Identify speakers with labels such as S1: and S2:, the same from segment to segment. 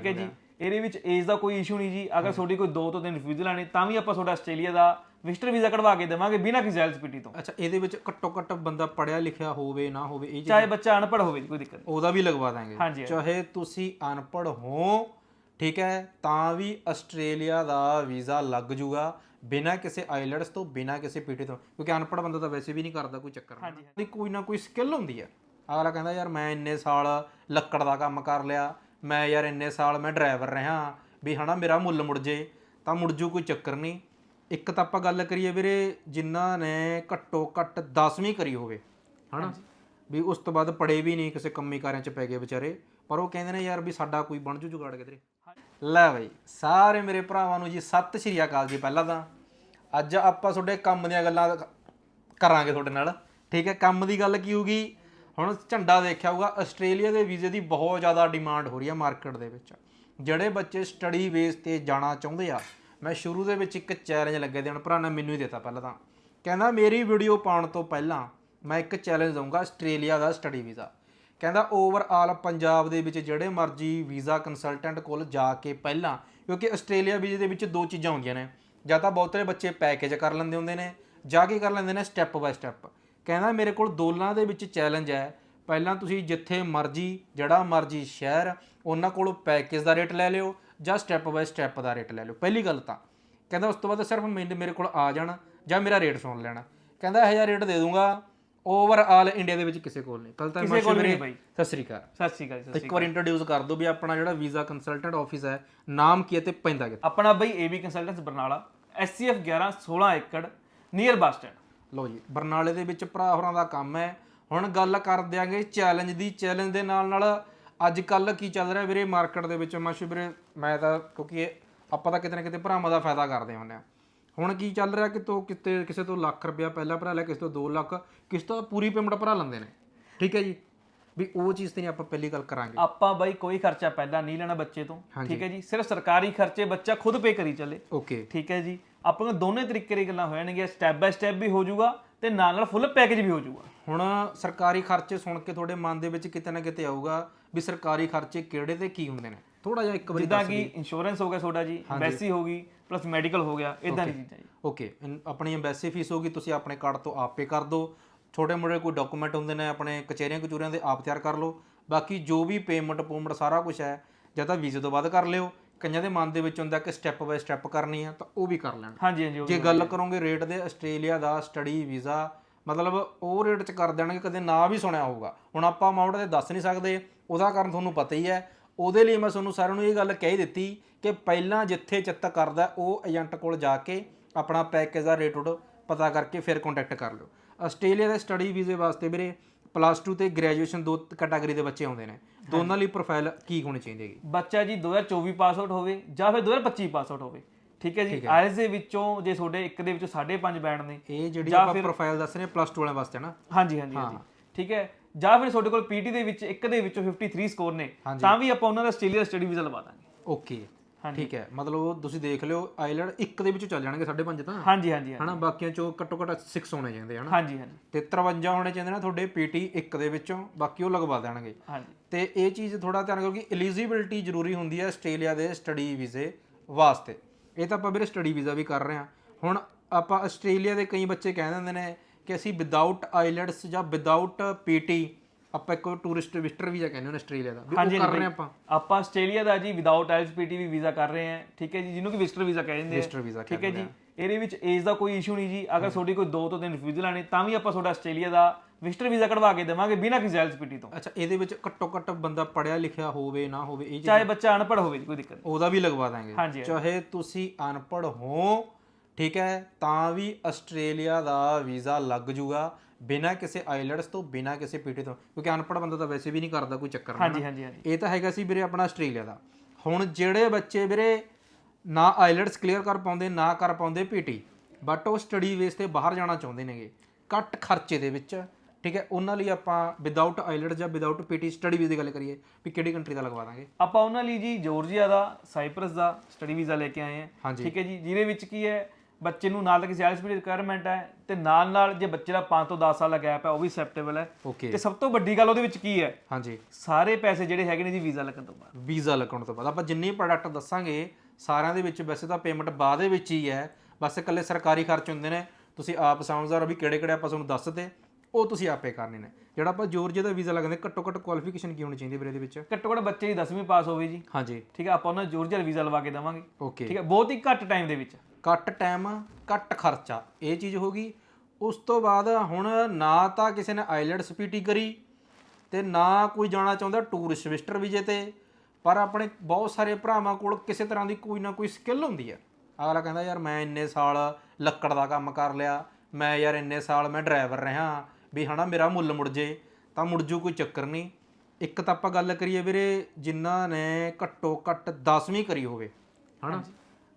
S1: ਠੀਕ ਹੈ ਜੀ ਇਹਦੇ ਵਿੱਚ ਏਜ ਦਾ ਕੋਈ ਇਸ਼ੂ ਨਹੀਂ ਜੀ। ਅਗਰ ਤੁਹਾਡੀ ਕੋਈ 2 ਤੋਂ 3 ਰਿਫਿਊਜ਼ਲ ਆਣੇ ਤਾਂ ਵੀ ਆਪਾਂ ਤੁਹਾਡਾ ਆਸਟ੍ਰੇਲੀਆ ਦਾ ਵਿਜ਼ਟਰ ਵੀਜ਼ਾ ਕਢਵਾ ਕੇ ਦੇਵਾਂਗੇ ਬਿਨਾਂ ਕਿਸੇ ਐਲਸੀਪੀਟੀ ਤੋਂ।
S2: ਅੱਛਾ ਇਹਦੇ ਵਿੱਚ ਘੱਟੋ ਘੱਟ ਬੰਦਾ ਪੜਿਆ ਲਿਖਿਆ ਹੋਵੇ ਨਾ ਹੋਵੇ ਇਹ
S1: ਚਾਹੇ ਬੱਚਾ ਅਨਪੜ੍ਹ ਹੋਵੇ ਜੀ ਕੋਈ ਦਿੱਕਤ ਨਹੀਂ।
S2: ਉਹਦਾ ਵੀ ਲਗਵਾ ਦਾਂਗੇ।
S1: ਹਾਂਜੀ,
S2: ਚਾਹੇ ਤੁਸੀਂ ਅਨਪੜ੍ਹ ਹੋ ਠੀਕ ਹੈ ਤਾਂ ਵੀ ਆਸਟ੍ਰੇਲੀਆ ਦਾ ਵੀਜ਼ਾ ਲੱਗ ਜੂਗਾ ਬਿਨਾਂ ਕਿਸੇ ਆਈਲੈਟਸ ਤੋਂ ਬਿਨਾਂ ਕਿਸੇ ਪੀਟੀ ਤੋਂ। ਕਿਉਂਕਿ ਅਨਪੜ੍ਹ ਬੰਦਾ ਤਾਂ ਵੈਸੇ ਵੀ ਨਹੀਂ ਕਰਦਾ ਕੋਈ ਚੱਕਰ।
S1: ਹਾਂਜੀ,
S2: ਨਹੀਂ ਕੋਈ ਨਾ ਕੋਈ ਸਕਿੱਲ ਹੁੰਦੀ ਹੈ। ਅਗਲਾ ਕਹਿੰਦਾ ਯਾਰ ਮੈਂ ਇੰਨੇ ਸਾਲ ਲੱਕੜ ਦਾ ਕੰਮ ਕਰ ਲਿਆ ਮੈਂ ਯਾਰ ਇੰਨੇ ਸਾਲ ਮੈਂ ਡਰਾਈਵਰ ਰਿਹਾ ਵੀ ਹਨਾ ਮੇਰਾ ਮੁੱਲ ਮੁੜ ਜੇ ਤਾਂ ਮੁੜ ਜੂ ਕੋਈ ਚੱਕਰ ਨਹੀਂ। ਇੱਕ ਤਾਂ ਆਪਾਂ ਗੱਲ ਕਰੀਏ ਵੀਰੇ ਜਿਨ੍ਹਾਂ ਨੇ ਘੱਟੋ ਘੱਟ 10ਵੀਂ ਕਰੀ ਹੋਵੇ ਹਨਾ? ਵੀ ਉਸ ਤੋਂ ਬਾਅਦ ਪੜੇ ਵੀ ਨਹੀਂ ਕਿਸੇ ਕੰਮੀ ਕਾਰਿਆਂ 'ਚ ਪੈ ਗਏ ਵਿਚਾਰੇ ਪਰ ਉਹ ਕਹਿੰਦੇ ਨੇ ਯਾਰ ਵੀ ਸਾਡਾ ਕੋਈ ਬਣ ਜੂ ਜੁਗਾੜ ਕਿਧਰੇ। ਲੈ ਬਈ ਸਾਰੇ ਮੇਰੇ ਭਰਾਵਾਂ ਨੂੰ ਜੀ ਸਤਿ ਸ਼੍ਰੀ ਅਕਾਲ ਜੀ ਪਹਿਲਾਂ ਤਾਂ। ਅੱਜ ਆਪਾਂ ਤੁਹਾਡੇ ਕੰਮ ਦੀਆਂ ਗੱਲਾਂ ਕਰਾਂਗੇ ਤੁਹਾਡੇ ਨਾਲ ਠੀਕ ਹੈ? ਕੰਮ ਦੀ ਗੱਲ ਕੀ ਹੋਊਗੀ? ਹੁਣ ਝੰਡਾ ਦੇਖਿਆ ਹੋਊਗਾ, ਆਸਟ੍ਰੇਲੀਆ ਦੇ ਵੀਜ਼ੇ ਦੀ ਬਹੁਤ ਜ਼ਿਆਦਾ ਡਿਮਾਂਡ ਹੋ ਰਹੀ ਹੈ ਮਾਰਕੀਟ ਦੇ ਵਿੱਚ। ਜਿਹੜੇ ਬੱਚੇ ਸਟੱਡੀ ਬੇਸ ਤੇ ਜਾਣਾ ਚਾਹੁੰਦੇ ਆ, ਮੈਂ ਸ਼ੁਰੂ ਦੇ ਵਿੱਚ ਇੱਕ ਚੈਲੰਜ ਲੱਗੇ ਦੇਣ, ਭਰਾ ਨੇ ਮੈਨੂੰ ਹੀ ਦਿੱਤਾ ਪਹਿਲਾਂ ਤਾਂ। ਕਹਿੰਦਾ, ਮੇਰੀ ਵੀਡੀਓ ਪਾਉਣ ਤੋਂ ਪਹਿਲਾਂ ਮੈਂ ਇੱਕ ਚੈਲੰਜ ਦਊਂਗਾ ਆਸਟ੍ਰੇਲੀਆ ਦਾ ਸਟੱਡੀ ਵੀਜ਼ਾ ਕਹਿੰਦਾ ਓਵਰਆਲ ਪੰਜਾਬ ਦੇ ਵਿੱਚ ਜਿਹੜੇ ਮਰਜ਼ੀ ਵੀਜ਼ਾ ਕੰਸਲਟੈਂਟ ਕੋਲ ਜਾ ਕੇ ਪਹਿਲਾਂ, ਕਿਉਂਕਿ ਆਸਟ੍ਰੇਲੀਆ ਵੀਜ਼ੇ ਦੇ ਵਿੱਚ ਦੋ ਚੀਜ਼ਾਂ ਹੁੰਦੀਆਂ ਨੇ। ਜਾਂ ਤਾਂ ਬਹੁਤੇ ਬੱਚੇ ਪੈਕੇਜ ਕਰ ਲੈਂਦੇ ਹੁੰਦੇ ਨੇ, ਜਾ ਕੇ ਕਰ ਲੈਂਦੇ ਨੇ ਸਟੈਪ ਬਾਏ ਸਟੈਪ ਕਹਿੰਦਾ ਮੇਰੇ ਕੋਲ ਦੋਲਾਂ ਦੇ ਵਿੱਚ ਚੈਲੰਜ ਹੈ। ਪਹਿਲਾਂ ਤੁਸੀਂ ਜਿੱਥੇ ਮਰਜ਼ੀ ਜਿਹੜਾ ਮਰਜ਼ੀ ਸ਼ਹਿਰ ਉਹਨਾਂ ਕੋਲੋਂ ਪੈਕੇਜ ਦਾ ਰੇਟ ਲੈ ਲਿਓ ਜਾਂ ਸਟੈਪ ਬਾਏ ਸਟੈਪ ਦਾ ਰੇਟ ਲੈ ਲਿਓ। ਪਹਿਲੀ ਗੱਲ ਤਾਂ ਕਹਿੰਦਾ ਉਸ ਤੋਂ ਬਾਅਦ ਸਿਰਫ ਮੈਨੂੰ ਮੇਰੇ ਕੋਲ ਆ ਜਾਣ ਜਾਂ ਮੇਰਾ ਰੇਟ ਸੁਣ ਲੈਣਾ। ਕਹਿੰਦਾ ਇਹ ਜਿਹਾ ਰੇਟ ਦੇ ਦੂੰਗਾ ਓਵਰਆਲ ਇੰਡੀਆ ਦੇ ਵਿੱਚ ਕਿਸੇ ਕੋਲ ਨਹੀਂ। ਕੱਲ ਤਾਂ
S1: ਕਿਸੇ ਕੋਲ ਵੀ ਨਹੀਂ ਬਾਈ।
S2: ਸਤਿ ਸ੍ਰੀ ਅਕਾਲ।
S1: ਸਤਿ ਸ਼੍ਰੀ ਅਕਾਲ ਜੀ, ਸਤਿ ਸ਼੍ਰੀ
S2: ਇੱਕ ਵਾਰ ਇੰਟਰੋਡਿਊਸ ਕਰ ਦਿਓ ਵੀ ਆਪਣਾ ਜਿਹੜਾ ਵੀਜ਼ਾ ਕੰਸਲਟੈਂਟ ਆਫਿਸ ਹੈ ਨਾਮ ਕੀ ਹੈ ਤੇ ਪੈਂਦਾ ਕਿੱਥੇ।
S1: ਆਪਣਾ ਬਈ ਏਬੀ ਕੰਸਲਟੈਂਟਸ ਬਰਨਾਲਾ ਐਸਸੀਐਫ 11 16 ਏਕੜ ਨੀਅਰ ਬੱਸ ਸਟੈਂਡ
S2: ਲਓ ਜੀ, ਬਰਨਾਲੇ ਦੇ ਵਿੱਚ ਭਰਾ ਹੋਰਾਂ ਦਾ ਕੰਮ ਹੈ। ਹੁਣ ਗੱਲ ਕਰ ਦਿਆਂਗੇ ਚੈਲੰਜ ਦੀ। ਚੈਲੰਜ ਦੇ ਨਾਲ ਨਾਲ ਅੱਜ ਕੱਲ ਕੀ ਚੱਲ ਰਿਹਾ ਵੀਰੇ ਮਾਰਕੀਟ ਦੇ ਵਿੱਚ? ਮਾਸ਼ੂ ਵੀਰੇ, ਮੈਂ ਤਾਂ ਕਿਉਂਕਿ ਆਪਾਂ ਤਾਂ ਕਿਤੇ ਨਾ ਕਿਤੇ ਭਰਾਵਾਂ ਦਾ ਫਾਇਦਾ ਕਰਦੇ ਹੁੰਦੇ ਆ ਹੁਣ ਕੀ ਚੱਲ ਰਿਹਾ ਕਿ ਤੋ ਕਿਤੇ, ਕਿਸੇ ਤੋਂ ਲੱਖ ਰੁਪਇਆ ਪਹਿਲਾਂ ਭਰਾ ਲਿਆ, ਕਿਸੇ ਤੋਂ 2 ਲੱਖ, ਕਿਸੇ ਤੋਂ ਪੂਰੀ ਪੇਮੈਂਟ ਭਰਾ ਲੈਂਦੇ ਨੇ। ਠੀਕ ਹੈ ਜੀ? ਵੀ ਉਹ ਚੀਜ਼ ਤੇ ਨਹੀਂ ਆਪਾਂ ਪਹਿਲੀ ਗੱਲ ਕਰਾਂਗੇ।
S1: ਆਪਾਂ ਬਾਈ ਕੋਈ ਖਰਚਾ ਪਹਿਲਾਂ ਨਹੀਂ ਲੈਣਾ ਬੱਚੇ ਤੋਂ ਠੀਕ ਹੈ ਜੀ? ਸਿਰਫ ਸਰਕਾਰੀ ਖਰਚੇ ਬੱਚਾ ਖੁਦ ਪੇ ਕਰੀ ਚੱਲੇ।
S2: ਓਕੇ
S1: ਠੀਕ ਹੈ ਜੀ? ਆਪਾਂ ਨੂੰ ਦੋਨੇ ਤਰੀਕੇ ਦੀ ਗੱਲਾਂ ਹੋ ਜਾਣਗੀਆਂ ਸਟੈਪ ਬਾਏ ਸਟੈਪ ਵੀ ਹੋ ਜਾਊਗਾ ਤੇ ਨਾਲ ਨਾਲ ਫੁੱਲ ਪੈਕੇਜ ਵੀ ਹੋ ਜਾਊਗਾ।
S2: ਹੁਣ ਸਰਕਾਰੀ ਖਰਚੇ ਸੁਣ ਕੇ ਤੁਹਾਡੇ ਮਨ ਦੇ ਵਿੱਚ ਕਿਤੇ ਨਾ ਕਿਤੇ ਆਊਗਾ ਵੀ ਸਰਕਾਰੀ ਖਰਚੇ ਕਿਹੜੇ ਤੇ ਕੀ ਹੁੰਦੇ ਨੇ। ਥੋੜਾ ਜਿਹਾ ਇੱਕ ਵਾਰੀ
S1: ਜਿੱਦਾਂ ਕਿ ਇੰਸ਼ੋਰੈਂਸ ਹੋ ਗਿਆ ਤੁਹਾਡਾ ਜੀ ਐਮਬੈਸੀ ਹੋ ਗਈ ਪਲੱਸ ਮੈਡੀਕਲ ਹੋ ਗਿਆ ਇਦਾਂ ਦੀ ਚੀਜ਼ਾਂ ਜੀ।
S2: ਓਕੇ ਆਪਣੀ ਐਮਬੈਸੀ ਫੀਸ ਹੋਗੀ ਤੁਸੀਂ ਆਪਣੇ ਕਾਰਡ ਤੋਂ ਆਪ ਕਰ ਦਿਓ ਛੋਟੇ ਮੋਟੇ ਕੋਈ ਡਾਕੂਮੈਂਟ ਹੁੰਦੇ ਨੇ ਆਪਣੇ ਕਚਹਿਰੀਆਂ ਕਚੂਰੀਆਂ ਦੇ ਆਪ ਤਿਆਰ ਕਰ ਲਓ। ਬਾਕੀ ਜੋ ਵੀ ਪੇਮੈਂਟ ਪੂਮੈਂਟ ਸਾਰਾ ਕੁਝ ਹੈ ਜਾਂ ਤਾਂ ਵੀਜ਼ੇ ਤੋਂ ਬਾਅਦ ਕਰ ਲਿਓ। ਕਈਆਂ ਦੇ ਮਨ ਦੇ ਵਿੱਚ ਹੁੰਦਾ ਕਿ ਸਟੈਪ ਬਾਏ ਸਟੈਪ ਕਰਨੀ ਆ ਤਾਂ ਉਹ ਵੀ ਕਰ ਲੈਣ।
S1: ਹਾਂਜੀ ਹਾਂਜੀ
S2: ਜੇ ਗੱਲ ਕਰੋਗੇ ਰੇਟ ਦੇ ਆਸਟ੍ਰੇਲੀਆ ਦਾ ਸਟੱਡੀ ਵੀਜ਼ਾ ਮਤਲਬ ਉਹ ਰੇਟ 'ਚ ਕਰ ਦੇਣਗੇ ਕਦੇ ਨਾ ਵੀ ਸੁਣਿਆ ਹੋਊਗਾ। ਹੁਣ ਆਪਾਂ ਅਮਾਉਂਟ ਤੇ ਦੱਸ ਨਹੀਂ ਸਕਦੇ ਉਹਦਾ ਕਾਰਨ ਤੁਹਾਨੂੰ ਪਤਾ ਹੀ ਹੈ। ਉਹਦੇ ਲਈ ਮੈਂ ਤੁਹਾਨੂੰ ਸਾਰਿਆਂ ਨੂੰ ਇਹ ਗੱਲ ਕਹਿ ਦਿੱਤੀ ਕਿ ਪਹਿਲਾਂ ਜਿੱਥੇ ਚਿੱਤ ਕਰਦਾ ਉਹ ਏਜੰਟ ਕੋਲ ਜਾ ਕੇ ਆਪਣਾ ਪੈਕੇਜ ਦਾ ਰੇਟ ਪਤਾ ਕਰਕੇ ਫਿਰ ਕੰਟੈਕਟ ਕਰ ਲਿਓ। ਆਸਟ੍ਰੇਲੀਆ ਦੇ ਸਟੱਡੀ ਵੀਜ਼ੇ ਵਾਸਤੇ ਵੀਰੇ ਪਲੱਸ 2 ਤੇ ਗ੍ਰੈਜੂਏਸ਼ਨ ਦੋ ਕੈਟਾਗਰੀ ਦੇ ਬੱਚੇ ਆਉਂਦੇ ਨੇ। ਦੋਨਾਂ ਲਈ ਪ੍ਰੋਫਾਈਲ ਕੀ ਹੋਣੀ ਚਾਹੀਦੀ ਹੈਗੀ?
S1: ਬੱਚਾ ਜੀ 2024 ਪਾਸ ਆਊਟ ਹੋਵੇ ਜਾਂ ਫਿਰ 2025 ਪਾਸ ਆਊਟ ਹੋਵੇ। ਠੀਕ ਹੈ ਜੀ? ਆਇਲਸ ਦੇ ਵਿੱਚੋਂ ਜੇ ਤੁਹਾਡੇ ਇੱਕ ਦੇ ਵਿੱਚੋਂ 5.5 ਬੈਂਡ ਨੇ
S2: ਇਹ ਜਿਹੜੀ ਆਪਾਂ ਪ੍ਰੋਫਾਈਲ ਦੱਸ ਰਹੇ ਹਾਂ ਪਲੱਸ 2 ਵਾਲਿਆਂ ਵਾਸਤੇ ਨਾ?
S1: ਹਾਂਜੀ ਹਾਂਜੀ ਹਾਂਜੀ। ਠੀਕ ਹੈ? ਜਾਂ ਫਿਰ ਤੁਹਾਡੇ ਕੋਲ ਪੀਟੀ ਦੇ ਵਿੱਚ ਇੱਕ ਦੇ ਵਿੱਚੋਂ 53 ਸਕੋਰ ਨੇ ਤਾਂ ਵੀ ਆਪਾਂ ਉਹਨਾਂ ਦਾ ਆਸਟ੍ਰੇਲੀਆ ਸਟੱਡੀ ਵੀਜ਼ਾ ਲਵਾ ਦਾਂਗੇ।
S2: ਓਕੇ ਠੀਕ ਹੈ ਮਤਲਬ ਤੁਸੀਂ ਦੇਖ ਲਿਓ ਆਈਲੈਂਡ ਇੱਕ ਦੇ ਵਿੱਚੋਂ ਚੱਲ ਜਾਣਗੇ 5.5 ਤਾਂ।
S1: ਹਾਂਜੀ ਹਾਂਜੀ
S2: ਹਨਾ ਬਾਕੀਆਂ ਚੋਂ ਘੱਟੋ ਘੱਟ 6 ਹੋਣੇ ਚਾਹੀਦੇ ਹਨਾ।
S1: ਹਾਂਜੀ ਹਾਂਜੀ।
S2: ਤੇ 53 ਹੋਣੇ ਚਾਹੀਦੇ ਨੇ ਤੁਹਾਡੇ ਪੀਟੀ ਇੱਕ ਦੇ ਵਿੱਚੋਂ ਬਾਕੀ ਉਹ ਲਗਵਾ ਦੇਣਗੇ।
S1: ਹਾਂਜੀ।
S2: ਤੇ ਇਹ ਚੀਜ਼ ਥੋੜਾ ਧਿਆਨ ਕਰੋ ਕਿ ਐਲੀਜੀਬਿਲਟੀ ਜ਼ਰੂਰੀ ਹੁੰਦੀ ਹੈ ਆਸਟ੍ਰੇਲੀਆ ਦੇ ਸਟੱਡੀ ਵੀਜ਼ੇ ਵਾਸਤੇ। ਇਹ ਤਾਂ ਆਪਾਂ ਵੀਰੇ ਸਟੱਡੀ ਵੀਜ਼ਾ ਵੀ ਕਰ ਰਹੇ ਹਾਂ। ਹੁਣ ਆਪਾਂ ਆਸਟ੍ਰੇਲੀਆ ਦੇ ਕਈ ਬੱਚੇ ਕਹਿ ਦਿੰਦੇ ਨੇ ਕਿ ਅਸੀਂ ਵਿਦਆਊਟ ਆਈਲੈਂਡਸ ਜਾਂ ਵਿਦਆਊਟ ਪੀਟੀ ਆਪਾਂ ਇੱਕ ਟੂਰਿਸਟ ਵਿਜ਼ਟਰ ਵੀਜ਼ਾ ਕਹਿੰਦੇ ਹਾਂ ਆਸਟ੍ਰੇਲੀਆ ਦਾ ਵੀ ਉਹ ਕਰ ਰਹੇ ਹਾਂ ਆਪਾਂ।
S1: ਆਪਾਂ ਆਸਟ੍ਰੇਲੀਆ ਦਾ ਜੀ ਵਿਦਆਊਟ ਐਲਸੀਪੀਟੀ ਵੀ ਵੀਜ਼ਾ ਕਰ ਰਹੇ ਹਾਂ ਠੀਕ ਹੈ ਜੀ ਜਿਹਨੂੰ ਕਿ ਵਿਜ਼ਟਰ ਵੀਜ਼ਾ ਕਹਿੰਦੇ ਆ।
S2: ਵਿਜ਼ਟਰ ਵੀਜ਼ਾ
S1: ਠੀਕ ਹੈ ਜੀ ਇਹਦੇ ਵਿੱਚ ਏਜ ਦਾ ਕੋਈ ਇਸ਼ੂ ਨਹੀਂ ਜੀ ਅਗਰ ਤੁਹਾਡੀ ਕੋਈ 2 ਤੋਂ 3 ਰਿਫਿਊਜ਼ਲ ਆਣੇ ਤਾਂ ਵੀ ਆਪਾਂ ਤੁਹਾਡਾ ਆਸਟ੍ਰੇਲੀਆ ਦਾ ਵਿਜ਼ਟਰ ਵੀਜ਼ਾ ਕਢਵਾ ਕੇ ਦੇਵਾਂਗੇ ਬਿਨਾਂ ਕਿਸੇ ਐਲਸੀਪੀਟੀ ਤੋਂ।
S2: ਅੱਛਾ ਇਹਦੇ ਵਿੱਚ ਘੱਟੋ ਘੱਟ ਬੰਦਾ ਪੜਿਆ ਲਿਖਿਆ ਹੋਵੇ ਨਾ ਹੋਵੇ ਇਹ ਚੀਜ਼
S1: ਚਾਹੇ ਬੱਚਾ ਅਨਪੜ੍ਹ ਹੋਵੇ ਜੀ, ਕੋਈ ਦਿੱਕਤ ਨਹੀਂ।
S2: ਉਹਦਾ ਵੀ ਲਗਵਾ ਦਾਂਗੇ।
S1: ਹਾਂਜੀ
S2: ਚਾਹੇ ਤੁਸੀਂ ਅਨਪੜ੍ਹ ਹੋ ਠੀਕ ਹੈ ਤਾਂ ਵੀ ਆਸਟ੍ਰੇਲੀਆ ਦਾ ਵੀਜ਼ਾ ਲੱਗ ਜੂਗਾ। ਬਿਨਾਂ ਕਿਸੇ ਆਈਲੈਟਸ ਤੋਂ ਬਿਨਾਂ ਕਿਸੇ ਪੀਟੀ ਤੋਂ ਕਿਉਂਕਿ ਅਨਪੜ੍ਹ ਬੰਦਾ ਤਾਂ ਵੈਸੇ ਵੀ ਨਹੀਂ ਕਰਦਾ ਕੋਈ ਚੱਕਰ ਨਹੀਂ
S1: ਹਾਂਜੀ ਹਾਂਜੀ ਹਾਂਜੀ।
S2: ਇਹ ਤਾਂ ਹੈਗਾ ਸੀ ਵੀਰੇ ਆਪਣਾ ਆਸਟ੍ਰੇਲੀਆ ਦਾ। ਹੁਣ ਜਿਹੜੇ ਬੱਚੇ ਵੀਰੇ ਨਾ ਆਈਲੈਟਸ ਕਲੀਅਰ ਕਰ ਪਾਉਂਦੇ ਨਾ ਕਰ ਪਾਉਂਦੇ ਪੀਟੀ ਬਟ ਉਹ ਸਟੱਡੀ ਬੇਸ ਤੇ ਬਾਹਰ ਜਾਣਾ ਚਾਹੁੰਦੇ ਨੇਗੇ। ਘੱਟ ਖਰਚੇ ਦੇ ਵਿੱਚ ਠੀਕ ਹੈ ਉਹਨਾਂ ਲਈ ਆਪਾਂ ਵਿਦਆਊਟ ਆਈਲੈਟਸ ਜਾਂ ਵਿਦਆਊਟ ਪੀਟੀ ਸਟੱਡੀ ਵੀਜ਼ੇ ਦੀ ਗੱਲ ਕਰੀਏ ਵੀ ਕਿਹੜੀ ਕੰਟਰੀ ਦਾ ਲਗਵਾ ਦਾਂਗੇ?
S1: ਆਪਾਂ ਉਹਨਾਂ ਲਈ ਜੀ ਜਾਰਜੀਆ ਦਾ ਸਾਈਪਰਸ ਦਾ ਸਟੱਡੀ ਵੀਜ਼ਾ ਲੈ ਕੇ ਆਏ ਹਾਂ। ਠੀਕ ਹੈ ਜੀ ਜਿਹਦੇ ਵਿੱਚ ਕੀ ਹੈ ਬੱਚੇ ਨੂੰ ਨਾਲ ਤਾਂ ਕਿਸੇ ਆਈਲੈਟਸ ਦੀ ਰਿਕੁਆਇਰਮੈਂਟ ਹੈ ਤੇ ਨਾਲ ਨਾਲ ਜੇ ਬੱਚੇ ਦਾ 5 ਤੋਂ 10 ਸਾਲ ਦਾ ਗੈਪ ਹੈ ਉਹ ਵੀ ਐਕਸੈਪਟੇਬਲ ਹੈ।
S2: ਓਕੇ
S1: ਤੇ ਸਭ ਤੋਂ ਵੱਡੀ ਗੱਲ ਉਹਦੇ ਵਿੱਚ ਕੀ ਹੈ?
S2: ਹਾਂਜੀ।
S1: ਸਾਰੇ ਪੈਸੇ ਜਿਹੜੇ ਹੈਗੇ ਨੇ ਜੀ ਵੀਜ਼ਾ ਲੱਗਣ ਤੋਂ ਬਾਅਦ।
S2: ਵੀਜ਼ਾ ਲੱਗਣ ਤੋਂ ਬਾਅਦ। ਆਪਾਂ ਜਿੰਨੇ ਪ੍ਰੋਡਕਟ ਦੱਸਾਂਗੇ ਸਾਰਿਆਂ ਦੇ ਵਿੱਚ ਵੈਸੇ ਤਾਂ ਪੇਮੈਂਟ ਬਾਅਦ ਦੇ ਵਿੱਚ ਹੀ ਹੈ। ਬਸ ਇਕੱਲੇ ਸਰਕਾਰੀ ਖਰਚ ਹੁੰਦੇ ਨੇ। ਤੁਸੀਂ ਆਪ ਸਮਝਦਾਰ ਵੀ ਕਿਹੜੇ ਕਿਹੜੇ ਆਪਾਂ ਤੁਹਾਨੂੰ ਦੱਸਦੇ ਉਹ ਤੁਸੀਂ ਆਪੇ ਕਰਨੇ ਨੇ। ਜਿਹੜਾ ਆਪਾਂ ਜੋਰਜੀਆ ਦਾ ਵੀਜ਼ਾ ਲੱਗਦੇ ਘੱਟੋ ਘੱਟ ਕੁਆਲੀਫਿਕੇਸ਼ਨ ਕੀ ਹੋਣੀ ਚਾਹੀਦੀ ਵੀਰੇ ਇਹਦੇ ਵਿੱਚ?
S1: ਘੱਟੋ ਘੱਟ ਬੱਚੇ ਦੀ 10ਵੀਂ ਪਾਸ ਹੋਵੇ ਜੀ।
S2: ਹਾਂਜੀ।
S1: ਠੀਕ ਹੈ ਆਪਾਂ ਉਹਨਾਂ ਜੋਰਜੀਆ ਵੀਜ਼ਾ ਲਵਾ ਕੇ ਦੇਵਾਂਗੇ। ਠੀਕ ਹੈ ਬਹੁਤ ਹੀ ਘੱਟ ਟਾਈਮ ਦੇ ਵਿੱਚ।
S2: ਘੱਟ ਟਾਈਮ ਘੱਟ ਖਰਚਾ। ਇਹ ਚੀਜ਼ ਹੋ ਗਈ। ਉਸ ਤੋਂ ਬਾਅਦ ਹੁਣ ਨਾ ਤਾਂ ਕਿਸੇ ਨੇ ਆਈਲੈਂਡਸ ਸਪੀਟੀ ਕਰੀ ਤੇ ਨਾ ਕੋਈ ਜਾਣਾ ਚਾਹੁੰਦਾ ਟੂਰਿਸਟ ਵਿਜ਼ਟਰ ਵੀਜ਼ੇ ਤੇ। ਪਰ ਆਪਣੇ ਬਹੁਤ ਸਾਰੇ ਭਰਾਵਾਂ ਕੋਲ ਕਿਸੇ ਤਰ੍ਹਾਂ ਦੀ ਕੋਈ ਨਾ ਕੋਈ ਸਕਿੱਲ ਹੁੰਦੀ ਹੈ। ਅਗਲਾ ਕਹਿੰਦਾ, ਯਾਰ ਮੈਂ ਇੰਨੇ ਸਾਲ ਲੱਕੜ ਦਾ ਕੰਮ ਕਰ ਲਿਆ। ਮੈਂ ਯਾਰ ਇੰਨੇ ਸਾਲ ਮੈਂ ਡਰਾਈਵਰ ਰਿਹਾ। ਵੀ ਹਨਾ, ਮੇਰਾ ਮੁੱਲ ਮੁੜ ਜੇ, ਤਾਂ ਮੁੜ ਜੂ ਕੋਈ ਚੱਕਰ ਨਹੀਂ। ਇੱਕ ਤਾਂ ਆਪਾਂ ਗੱਲ ਕਰੀਏ ਵੀਰੇ, ਜਿਨ੍ਹਾਂ ਨੇ ਘੱਟੋ ਘੱਟ 10ਵੀਂ ਕਰੀ ਹੋਵੇ। ਹਨਾ?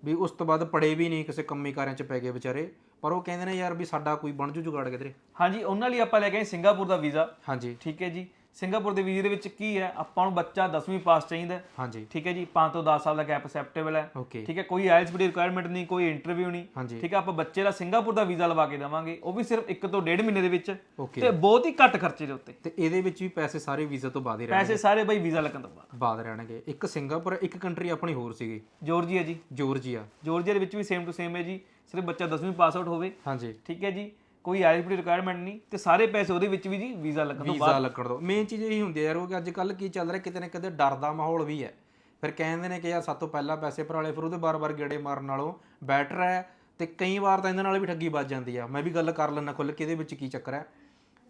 S2: ਵੀ ਉਸ ਤੋਂ ਬਾਅਦ ਪੜੇ ਵੀ ਨਹੀਂ ਕਿਸੇ ਕੰਮੀ ਕਾਰਿਆਂ 'ਚ ਪੈ ਗਏ ਵਿਚਾਰੇ। ਪਰ ਉਹ ਕਹਿੰਦੇ ਨੇ ਯਾਰ ਵੀ ਸਾਡਾ ਕੋਈ ਬਣ ਜੂ ਜੁਗਾੜ ਕਿਧਰੇ?
S1: ਹਾਂਜੀ ਉਹਨਾਂ ਲਈ ਆਪਾਂ ਲੈ ਕੇ ਆਏ ਸਿੰਗਾਪੁਰ ਦਾ ਵੀਜ਼ਾ।
S2: ਹਾਂਜੀ।
S1: ਠੀਕ ਹੈ ਜੀ। ਸਿੰਗਾਪੁਰ ਦੇ ਵੀਜ਼ੇ ਦੇ ਵਿੱਚ ਕੀ ਹੈ? ਆਪਾਂ ਨੂੰ ਬੱਚਾ 10ਵੀਂ ਪਾਸ ਚਾਹੀਦਾ ਹੈ।
S2: ਹਾਂਜੀ।
S1: ਠੀਕ ਹੈ ਜੀ? 5 ਤੋਂ 10 ਸਾਲ ਦਾ ਗੈਪ ਐਕਸੈਪਟੇਬਲ ਹੈ।
S2: ਓਕੇ
S1: ਠੀਕ ਹੈ? ਕੋਈ ਆਇਲਸ ਦੀ ਰਿਕੁਆਇਰਮੈਂਟ ਨਹੀਂ ਕੋਈ ਇੰਟਰਵਿਊ ਨਹੀਂ।
S2: ਹਾਂਜੀ।
S1: ਠੀਕ ਹੈ? ਆਪਾਂ ਬੱਚੇ ਦਾ ਸਿੰਗਾਪੁਰ ਦਾ ਵੀਜ਼ਾ ਲਵਾ ਕੇ ਦੇਵਾਂਗੇ। ਉਹ ਵੀ ਸਿਰਫ 1 ਤੋਂ 1.5 ਮਹੀਨੇ ਦੇ ਵਿੱਚ।
S2: ਓਕੇ
S1: ਤੇ ਬਹੁਤ ਹੀ ਘੱਟ ਖਰਚੇ ਦੇ ਉੱਤੇ।
S2: ਤੇ ਇਹਦੇ ਵਿੱਚ ਵੀ ਪੈਸੇ ਸਾਰੇ ਵੀਜ਼ਾ ਤੋਂ ਬਾਅਦ ਹੀ ਰਹਿਣਗੇ?
S1: ਪੈਸੇ ਸਾਰੇ ਬਈ ਵੀਜ਼ਾ ਲੱਗਣ ਤੋਂ ਬਾਅਦ।
S2: ਬਾਅਦ ਰਹਿਣਗੇ। ਇੱਕ ਸਿੰਗਾਪੁਰ ਇੱਕ ਕੰਟਰੀ ਆਪਣੀ ਹੋਰ ਸੀਗੀ।
S1: ਜਾਰਜੀਆ ਜੀ।
S2: ਜੋਰਜੀਆ
S1: ਜਾਰਜੀਆ ਦੇ ਵਿੱਚ ਵੀ ਸੇਮ ਟੂ ਸੇਮ ਹੈ ਜੀ। ਸਿਰਫ ਬੱਚਾ 10ਵੀਂ ਪਾਸ ਆਊਟ ਹੋਵੇ।
S2: ਹਾਂਜੀ।
S1: ਠੀਕ ਹੈ ਜੀ? ਕੋਈ ਆਇਲਸ ਦੀ ਰਿਕੁਆਇਰਮੈਂਟ ਨਹੀਂ ਤੇ ਸਾਰੇ ਪੈਸੇ ਉਹਦੇ ਵਿੱਚ ਵੀ ਜੀ ਵੀਜ਼ਾ ਲੱਗਣ ਤੋਂ
S2: ਵੀਜ਼ਾ ਲੱਗਣ ਤੋਂ ਮੇਨ ਚੀਜ਼ ਇਹੀ ਹੁੰਦੀ ਹੈ ਯਾਰ ਉਹ ਕਿ ਅੱਜ ਕੱਲ ਕੀ ਚੱਲ ਰਿਹਾ ਕਿਤੇ ਨਾ ਕਿਤੇ ਡਰ ਦਾ ਮਾਹੌਲ ਵੀ ਹੈ। ਫਿਰ ਕਹਿੰਦੇ ਨੇ ਕਿ ਯਾਰ ਸਭ ਤੋਂ ਪਹਿਲਾਂ ਪੈਸੇ ਭਰਾ ਲਏ ਫਿਰ ਉਹਦੇ ਬਾਰ-ਬਾਰ ਗੇੜੇ ਮਾਰਨ ਨਾਲੋਂ ਬੈਟਰ ਹੈ ਤੇ ਕਈ ਵਾਰ ਤਾਂ ਇਹਦੇ ਨਾਲ ਵੀ ਠੱਗੀ ਵੱਜ ਜਾਂਦੀ ਆ। ਮੈਂ ਵੀ ਗੱਲ ਕਰ ਲੈਣਾ ਖੁੱਲ ਕੇ ਇਹਦੇ ਵਿੱਚ ਕੀ ਚੱਕਰ ਹੈ?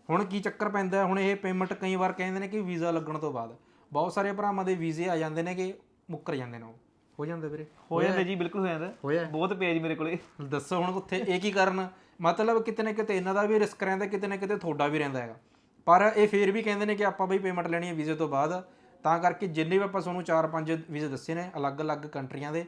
S2: ਹੁਣ ਕੀ ਚੱਕਰ ਪੈਂਦਾ? ਹੁਣ ਇਹ ਪੇਮੈਂਟ ਕਈ ਵਾਰ ਕਹਿੰਦੇ ਨੇ ਕਿ ਵੀਜ਼ਾ ਲੱਗਣ ਤੋਂ ਬਾਅਦ। ਬਹੁਤ ਸਾਰੇ ਭਰਾਵਾਂ ਦੇ ਵੀਜ਼ੇ ਆ ਜਾਂਦੇ ਨੇ ਕਿ ਮੁੱਕਰ ਜਾਂਦੇ ਨੇ ਉਹ। ਹੋ ਜਾਂਦੇ ਵੀਰੇ।
S1: ਹੋ ਜਾਂਦਾ ਜੀ ਬਿਲਕੁਲ ਹੋ ਜਾਂਦਾ। ਬਹੁਤ ਪੇਜ ਮੇਰੇ ਕੋਲੇ।
S2: ਦੱਸੋ ਹੁਣ ਉੱਥੇ ਇਹ ਕੀ ਕਰਨ ਮਤਲਬ ਕਿਤੇ ਨਾ ਕਿਤੇ ਇਹਨਾਂ ਦਾ ਵੀ ਰਿਸਕ ਰਹਿੰਦਾ ਕਿਤੇ ਨਾ ਕਿਤੇ ਤੁਹਾਡਾ ਵੀ ਰਹਿੰਦਾ ਹੈਗਾ। ਪਰ ਇਹ ਫੇਰ ਵੀ ਕਹਿੰਦੇ ਨੇ ਕਿ ਆਪਾਂ ਬਈ ਪੇਮੈਂਟ ਲੈਣੀ ਹੈ ਵੀਜ਼ੇ ਤੋਂ ਬਾਅਦ। ਤਾਂ ਕਰਕੇ ਜਿੰਨੇ ਵੀ ਆਪਾਂ ਤੁਹਾਨੂੰ 4-5 ਵੀਜ਼ੇ ਦੱਸੇ ਨੇ ਅਲੱਗ-ਅਲੱਗ ਕੰਟਰੀਆਂ ਦੇ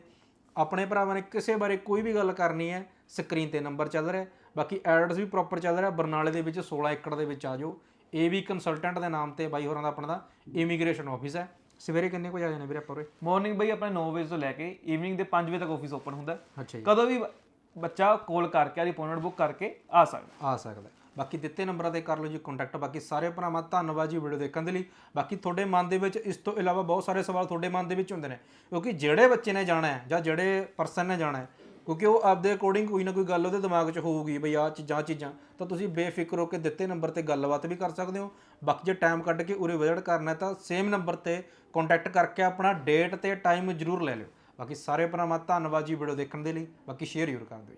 S2: ਆਪਣੇ ਭਰਾਵਾਂ ਨੇ ਕਿਸੇ ਬਾਰੇ ਕੋਈ ਵੀ ਗੱਲ ਕਰਨੀ ਹੈ ਸਕਰੀਨ ਤੇ ਨੰਬਰ ਚੱਲ ਰਿਹਾ ਬਾਕੀ ਐਡਰੈਸ ਵੀ ਪ੍ਰੋਪਰ ਚੱਲ ਰਿਹਾ ਬਰਨਾਲੇ ਦੇ ਵਿੱਚ 16 ਏਕੜ ਦੇ ਵਿੱਚ ਆ ਜਾਓ। ਇਹ ਵੀ ਕੰਸਲਟੈਂਟ ਦੇ ਨਾਮ ਤੇ ਬਾਈ ਹੋਰਾਂ ਦਾ ਆਪਣਾ ਦਾ ਇਮੀਗ੍ਰੇਸ਼ਨ ਆਫਿਸ ਹੈ। ਸਵੇਰੇ ਕਿੰਨੇ ਕੁ ਵਜੇ ਆ ਜਾਂਦੇ ਵੀਰੇ ਆਪਾਂ ਉਰੇ?
S1: ਮਾਰਨਿੰਗ ਬਈ ਆਪਣੇ 9 ਵਜੇ ਤੋਂ ਲੈ ਕੇ ਈਵਨਿੰਗ ਦੇ 5 ਵਜੇ ਤੱਕ ਆਫਿਸ ਓਪਨ ਹੁੰਦਾ।
S2: ਅੱਛਾ ਜੀ।
S1: ਕਦੋਂ ਵੀ ਬ- ਬੱਚਾ ਕਾਲ ਕਰਕੇ ਆਦੀ ਅਪਾਇੰਟਮੈਂਟ ਬੁੱਕ ਕਰਕੇ ਆ ਸਕਦਾ।
S2: ਆ ਸਕਦਾ। ਹੈ। ਬਾਕੀ ਦਿੱਤੇ ਨੰਬਰਾਂ ਤੇ ਕਰ ਲਓ ਜੀ ਕੰਟੈਕਟ ਬਾਕੀ ਸਾਰੇ ਭਰਾਵਾਂ ਧੰਨਵਾਦ ਜੀ ਵੀਡੀਓ ਦੇਖਣ ਦੇ ਲਈ। ਬਾਕੀ ਤੁਹਾਡੇ ਮਨ ਦੇ ਵਿੱਚ ਇਸ ਤੋਂ ਇਲਾਵਾ ਬਹੁਤ ਸਾਰੇ ਸਵਾਲ ਤੁਹਾਡੇ ਮਨ ਦੇ ਵਿੱਚ ਹੁੰਦੇ ਨੇ। ਕਿਉਂਕਿ ਜਿਹੜੇ ਬੱਚੇ ਨੇ ਜਾਣਾ ਹੈ ਜਾਂ ਜਿਹੜੇ ਪਰਸਨ ਨੇ ਜਾਣਾ ਹੈ ਕਿਉਂਕਿ ਉਹ ਆਪਦੇ ਅਕੋਰਡਿੰਗ ਕੋਈ ਨਾ ਕੋਈ ਗੱਲ ਉਹਦੇ ਦਿਮਾਗ 'ਚ ਹੋਊਗੀ ਬਈ ਆਹ ਚੀਜ਼ਾਂ ਆਹ ਚੀਜ਼ਾਂ। ਤਾਂ ਤੁਸੀਂ ਬੇਫਿਕਰ ਹੋ ਕੇ ਦਿੱਤੇ ਨੰਬਰ ਤੇ ਗੱਲਬਾਤ ਵੀ ਕਰ ਸਕਦੇ ਹੋ। ਬਾਕੀ ਜੇ ਟਾਈਮ ਕੱਢ ਕੇ ਉਰੇ ਵਿਜ਼ਿਟ ਕਰਨਾ ਤਾਂ ਸੇਮ ਨੰਬਰ ਤੇ ਕੰਟੈਕਟ ਕਰਕੇ ਆਪਣਾ ਡੇਟ ਤੇ ਟਾਈਮ ਜ਼ਰੂਰ ਲੈ ਲਿਓ। ਬਾਕੀ ਸਾਰੇ ਭਰਾਵਾਂ, ਧੰਨਵਾਦ ਜੀ ਵੀਡੀਓ ਦੇਖਣ ਦੇ ਲਈ। ਬਾਕੀ ਸ਼ੇਅਰ ਜ਼ਰੂਰ ਕਰ ਦਿਓ